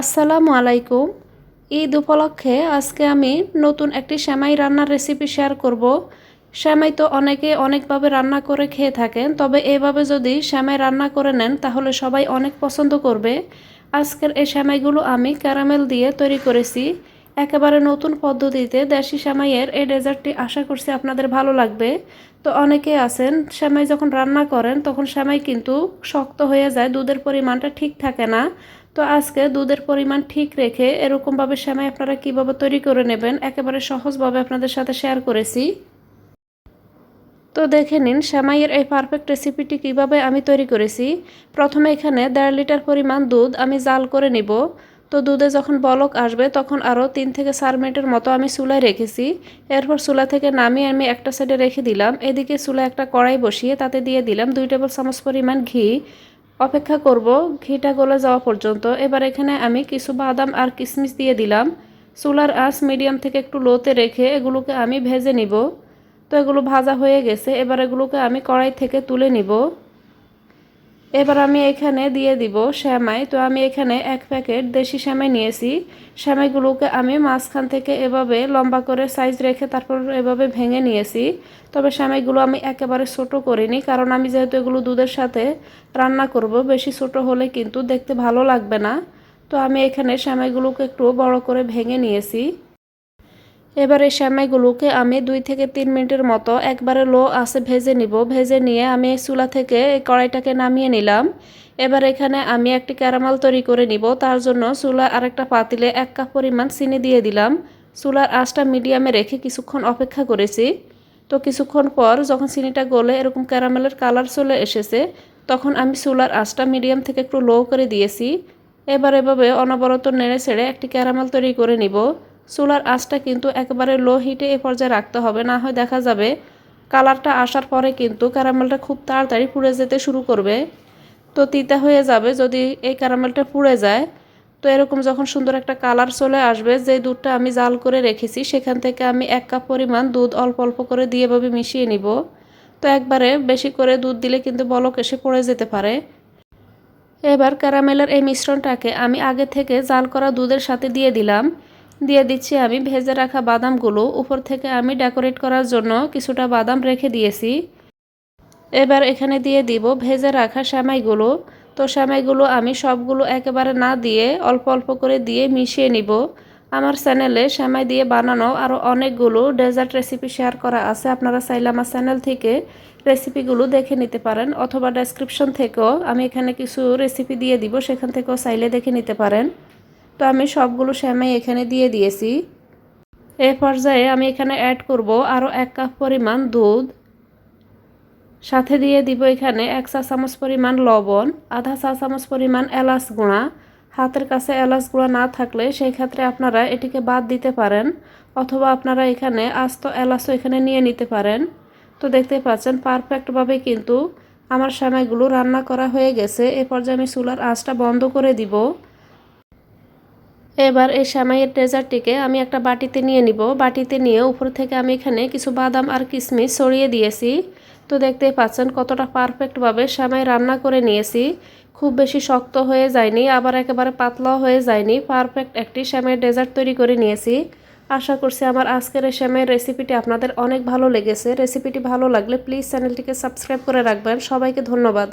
আসসালামু আলাইকুম। ঈদ উপলক্ষে আজকে আমি নতুন একটি সেমাই রান্নার রেসিপি শেয়ার করব। সেমাই তো অনেকে অনেকভাবে রান্না করে খেয়ে থাকেন, তবে এভাবে যদি সেমাই রান্না করে নেন, তাহলে সবাই অনেক পছন্দ করবে। আজকের এই সেমাইগুলো আমি ক্যারামেল দিয়ে তৈরি করেছি। একেবারে নতুন পদ্ধতিতে দেশি সেমাইয়ের এই ডেজার্টটি আশা করছি আপনাদের ভালো লাগবে। তো অনেকে আছেন, সেমাই যখন রান্না করেন, তখন সেমাই কিন্তু শক্ত হয়ে যায়, দুধের পরিমাণটা ঠিক থাকে না। তো আজকে দুধের পরিমাণ ঠিক রেখে এরকমভাবে সেমাই আপনারা কীভাবে তৈরি করে নেবেন, একেবারে সহজভাবে আপনাদের সাথে শেয়ার করেছি। তো দেখে নিন সেমাইয়ের এই পারফেক্ট রেসিপিটি কীভাবে আমি তৈরি করেছি। প্রথমে এখানে দেড় লিটার পরিমাণ দুধ আমি জাল করে নিব। তো দুধে যখন বলক আসবে, তখন আরও তিন থেকে চার মিনিটের মতো আমি চুলায় রেখেছি। এরপর চুলা থেকে নামিয়ে আমি একটা সাইডে রেখে দিলাম। এদিকে চুলায় একটা কড়াই বসিয়ে তাতে দিয়ে দিলাম দুই টেবিল চামচ পরিমাণ ঘি। অপেক্ষা করব, ঘিটা গলে যাওয়া পর্যন্ত। এবার এখানে আমি কিছু বাদাম আর কিশমিশ দিয়ে দিলাম। চুলার আঁচ মিডিয়াম থেকে একটু লোতে রেখে এগুলোকে আমি ভেজে নিব। তো এগুলো ভাজা হয়ে গেছে, এবার এগুলোকে আমি কড়াই থেকে তুলে নিব। এবার আমি এখানে দিয়ে দিব শ্যামাই। তো আমি এখানে এক প্যাকেট দেশি শ্যামাই নিয়েছি। শ্যামাইগুলোকে আমি মাঝখান থেকে এভাবে লম্বা করে সাইজ রেখে তারপর এভাবে ভেঙে নিয়েছি। তবে শ্যামাইগুলো আমি একেবারে ছোট করিনি, কারণ আমি যেহেতু এগুলো দুধের সাথে রান্না করব, বেশি ছোট হলে কিন্তু দেখতে ভালো লাগবে না। তো আমি এখানে শ্যামাইগুলোকে একটু বড় করে ভেঙে নিয়েছি। এবার এই শ্যামাইগুলোকে আমি দুই থেকে তিন মিনিটের মতো একবারে লো আসে ভেজে নিব। ভেজে নিয়ে আমি চুলা থেকে এই কড়াইটাকে নামিয়ে নিলাম। এবার এখানে আমি একটি ক্যারামাল তৈরি করে নিব। তার জন্য চুলা আরেকটা পাতিলে এক কাপ পরিমাণ চিনি দিয়ে দিলাম। চুলার আঁচটা মিডিয়ামে রেখে কিছুক্ষণ অপেক্ষা করেছি। তো কিছুক্ষণ পর যখন চিনিটা গলে এরকম ক্যারামেলের কালার চলে এসেছে, তখন আমি চুলার আঁচটা মিডিয়াম থেকে একটু লো করে দিয়েছি। এবার এভাবে অনবরত নেড়ে ছেড়ে একটি ক্যারামেল তৈরি করে নিব। চুলার আঁচটা কিন্তু একেবারে লো হিটে এ পর্যায়ে রাখতে হবে। না হয় দেখা যাবে কালারটা আসার পরে কিন্তু ক্যারামেলটা খুব তাড়াতাড়ি পুড়ে যেতে শুরু করবে। তো তিতা হয়ে যাবে যদি এই ক্যারামেলটা পুড়ে যায়। তো এরকম যখন সুন্দর একটা কালার চলে আসবে, যে দুধটা আমি জাল করে রেখেছি, সেখান থেকে আমি এক কাপ পরিমাণ দুধ অল্প অল্প করে দিয়ে এভাবে মিশিয়ে নিব। তো একবারে বেশি করে দুধ দিলে কিন্তু বলক এসে পড়ে যেতে পারে। এবার ক্যারামেলের এই মিশ্রণটাকে আমি আগে থেকে জাল করা দুধের সাথে দিয়ে দিলাম। দিয়ে দিচ্ছি আমি ভেজে রাখা বাদামগুলো। উপর থেকে আমি ডেকোরেট করার জন্য কিছুটা বাদাম রেখে দিয়েছি। এবার এখানে দিয়ে দিব ভেজে রাখা শ্যামাইগুলো তো শ্যামাইগুলো আমি সবগুলো একেবারে না দিয়ে অল্প অল্প করে দিয়ে মিশিয়ে নিব। আমার চ্যানেলে শ্যামাই দিয়ে বানানো আরও অনেকগুলো ডেজার্ট রেসিপি শেয়ার করা আছে। আপনারা চাইলে আমার চ্যানেল থেকে রেসিপিগুলো দেখে নিতে পারেন অথবা ডেসক্রিপশন থেকেও আমি এখানে কিছু রেসিপি দিয়ে দিব, সেখান থেকেও চাইলে দেখে নিতে পারেন। তো আমি সবগুলো শ্যামাই এখানে দিয়ে দিয়েছি। এ পর্যায়ে আমি এখানে অ্যাড করব আরও এক কাপ পরিমাণ দুধ। সাথে দিয়ে দিব এখানে এক চা চামচ পরিমাণ লবণ, আধা চা চামচ পরিমাণ এলাচ গুঁড়া। হাতের কাছে এলাচ গুঁড়া না থাকলে সেই ক্ষেত্রে আপনারা এটিকে বাদ দিতে পারেন অথবা আপনারা এখানে আস্ত এলাচও এখানে নিয়ে নিতে পারেন। তো দেখতে পাচ্ছেন পারফেক্টভাবে কিন্তু আমার সামাইগুলো রান্না করা হয়ে গেছে। এ পর্যায়ে আমি চুলার আঁচটা বন্ধ করে দিব। এবার এই শ্যামাইয়ের ডেজার্টটিকে আমি একটা বাটিতে নিয়ে নিব। বাটিতে নিয়ে উপর থেকে আমি এখানে কিছু বাদাম আর কিশমিশ ছড়িয়ে দিয়েছি। তো দেখতেই পাচ্ছেন কতটা পারফেক্টভাবে শ্যামাই রান্না করে নিয়েছি। খুব বেশি শক্ত হয়ে যায়নি, আবার একেবারে পাতলাও হয়ে যায়নি। পারফেক্ট একটি শ্যামাইয়ের ডেজার্ট তৈরি করে নিয়েছি। আশা করছি আমার আজকের এই শ্যামাইয়ের রেসিপিটি আপনাদের অনেক ভালো লেগেছে। রেসিপিটি ভালো লাগলে প্লিজ চ্যানেলটিকে সাবস্ক্রাইব করে রাখবেন। সবাইকে ধন্যবাদ।